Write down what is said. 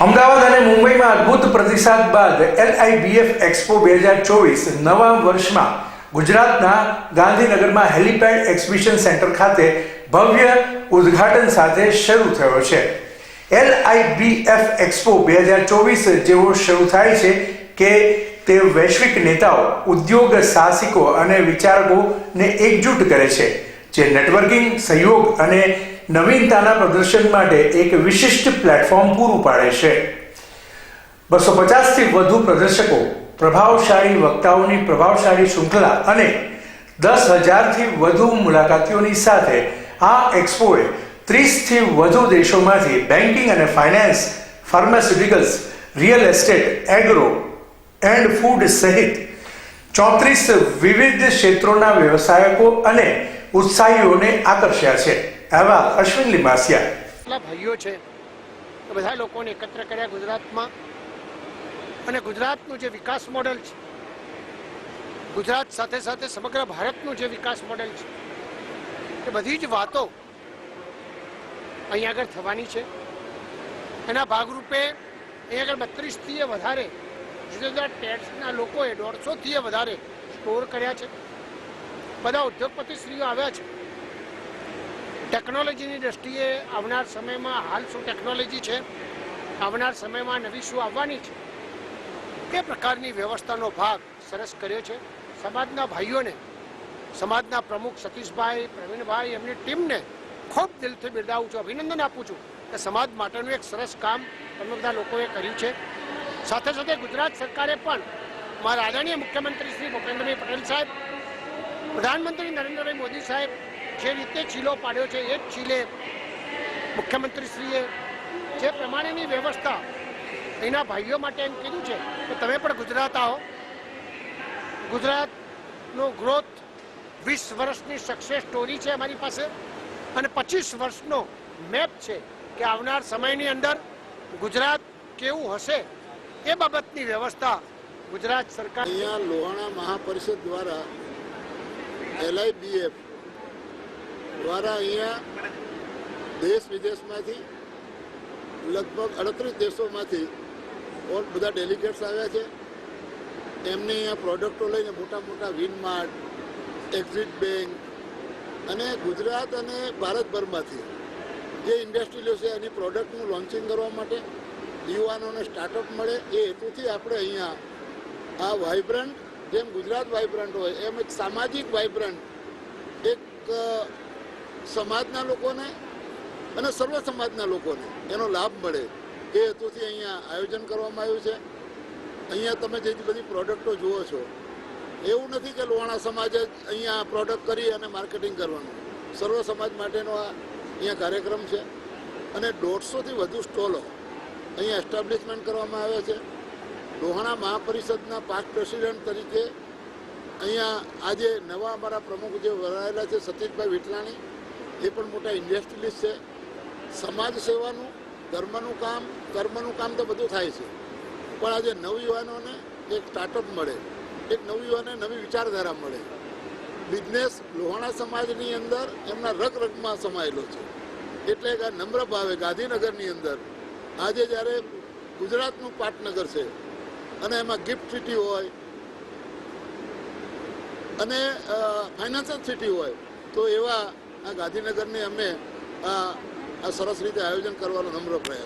અમદાવાદ અને મુંબઈમાં અદ્ભુત પ્રતિસાદ બાદ એલઆઈબીએફ એક્સપો બે હજાર ચોવીસ નવા વર્ષમાં ગુજરાતના ગાંધીનગરમાં હેલિપેડ એક્ઝિબિશન સેન્ટર ખાતે ભવ્ય ઉદ્ઘાટન સાથે શરૂ થયો છે. એલઆઈબીએફ એક્સપો બે હજાર ચોવીસ જેવો શરૂ થાય છે કે તે વૈશ્વિક નેતાઓ, ઉદ્યોગ સાહસિકો અને વિચારકોને એકજૂટ કરે છે, જે નેટવર્કિંગ સહયોગ અને નવીનતાના પ્રદર્શન માટે એક વિશિષ્ટ પ્લેટફોર્મ પૂરું પાડે છે. બસો પચાસથી વધુ પ્રદર્શકો, પ્રભાવશાળી વક્તાઓની પ્રભાવશાળી શૃંખલા અને દસ હજારથી વધુ મુલાકાતીઓની સાથે આ એક્સપોએ ત્રીસથી વધુ દેશોમાંથી બેન્કિંગ અને finance pharmaceuticals real estate agro and food સહિત ચોત્રીસ વિવિધ ક્ષેત્રોના વ્યવસાયકો અને ઉત્સાહીઓને આકર્ષ્યા છે. એવા અશ્વિન લિમાસિયા એટલા ભાઈઓ છે બધા લોકોને એકત્ર કર્યા ગુજરાતમાં. અને ગુજરાતનું જે વિકાસ મોડેલ છે, ગુજરાત સાથે સાથે સમગ્ર ભારતનું જે વિકાસ મોડેલ છે, એ બધી જ વાતો અહીંયા આગળ થવાની છે. એના ભાગરૂપે અહીંયા આગળ બત્રીસથી વધારે જુદા જુદા ટેક્સના લોકોએ દોઢસોથી વધારે સ્ટોર કર્યા છે. બધા ઉદ્યોગપતિશ્રીઓ આવ્યા છે. ટેકનોલોજીની દ્રષ્ટિએ આવનાર સમયમાં હાલ શું ટેકનોલોજી છે? આવનાર સમયમાં નવી શું આવવાની છે? તે પ્રકારની વ્યવસ્થાનો ભાગ સરસ કર્યો છે? સમાજના ભાઈઓને, સમાજના પ્રમુખ સતીશભાઈ, પ્રવીણભાઈ એમની ટીમને ખૂબ દિલથી બિરદાવું છું, અભિનંદન આપું છું કે સમાજ માટેનું એક સરસ કામ તમે બધા લોકોએ કર્યું છે. સાથે સાથે ગુજરાત સરકારે પણ મારા આદરણીય મુખ્યમંત્રી શ્રી ભૂપેન્દ્રભાઈ પટેલ સાહેબ, પ્રધાનમંત્રી નરેન્દ્રભાઈ મોદી સાહેબ જે રીતે ચીલો પાડ્યો છે, એ જ ચીલે મુખ્યમંત્રીશ્રીએ જે પ્રમાણેની વ્યવસ્થા એના ભાઈઓ માટે એમ કીધું છે, કે તમે પણ ગુજરાત આવો. ગુજરાતનો ગ્રોથ વીસ વર્ષની સક્સેસ સ્ટોરી છે અમારી પાસે અને પચીસ વર્ષનો મેપ છે કે આવનાર સમયની અંદર ગુજરાત કેવું હશે એ બાબતની વ્યવસ્થા ગુજરાત સરકાર અહીંયા લોહાણા મહાપરિષદ દ્વારા એલઆઈબીએફ દ્વારા અહીંયા દેશ વિદેશમાંથી લગભગ અડત્રીસ દેશોમાંથી ઓલ બધા ડેલિગેટ્સ આવ્યા છે. એમને અહીંયા પ્રોડક્ટો લઈને મોટા મોટા વિનમાર્ટ એક્ઝિટ બેંક અને ગુજરાત અને ભારતભરમાંથી જે ઇન્ડસ્ટ્રીઓ છે એની પ્રોડક્ટનું લોન્ચિંગ કરવા માટે યુવાનોને સ્ટાર્ટઅપ મળે એ હેતુથી આપણે અહીંયા આ વાઇબ્રન્ટ જેમ ગુજરાત વાઇબ્રન્ટ હોય, એમ એક સામાજિક વાઇબ્રન્ટ એક સમાજના લોકોને અને સર્વ સમાજના લોકોને એનો લાભ મળે. એ હેતુથી અહીંયા આયોજન કરવામાં આવ્યું છે. અહીંયા તમે જે બધી પ્રોડક્ટો જુઓ છો, એવું નથી કે લોહાણા સમાજ જ અહીંયા પ્રોડક્ટ કરી અને માર્કેટિંગ કરવાનું. સર્વ સમાજ માટેનો આ અહીંયા કાર્યક્રમ છે. અને દોઢસોથી વધુ સ્ટોલો અહીંયા એસ્ટાબ્લિશમેન્ટ કરવામાં આવે છે. લોહાણા મહાપરિષદના પાંચ પ્રેસિડેન્ટ તરીકે અહીંયા આજે નવા અમારા પ્રમુખ જે વરાયેલા છે, સતીશભાઈ વિટલાણી એ પણ મોટા ઇન્ડસ્ટ્રીલિસ્ટ છે. સમાજ સેવાનું, ધર્મનું કામ, કર્મનું કામ તો બધું થાય છે. પણ આજે નવયુવાનોને એક સ્ટાર્ટઅપ મળે. એક નવયુવાને નવી વિચારધારા મળે. બિઝનેસ લોહાણા સમાજની અંદર એમના રગ રગમાં સમાયેલો છે. એટલે આ નમ્ર ભાવે ગાંધીનગરની અંદર આજે જ્યારે ગુજરાતનું પાટનગર છે અને એમાં ગિફ્ટ સિટી હોય અને ફાઇનાન્શિયલ સિટી હોય, તો એવા આ ગાંધીનગરની અમે આ સરસ રીતે આયોજન કરવાનો નમ્ર પ્રયાસ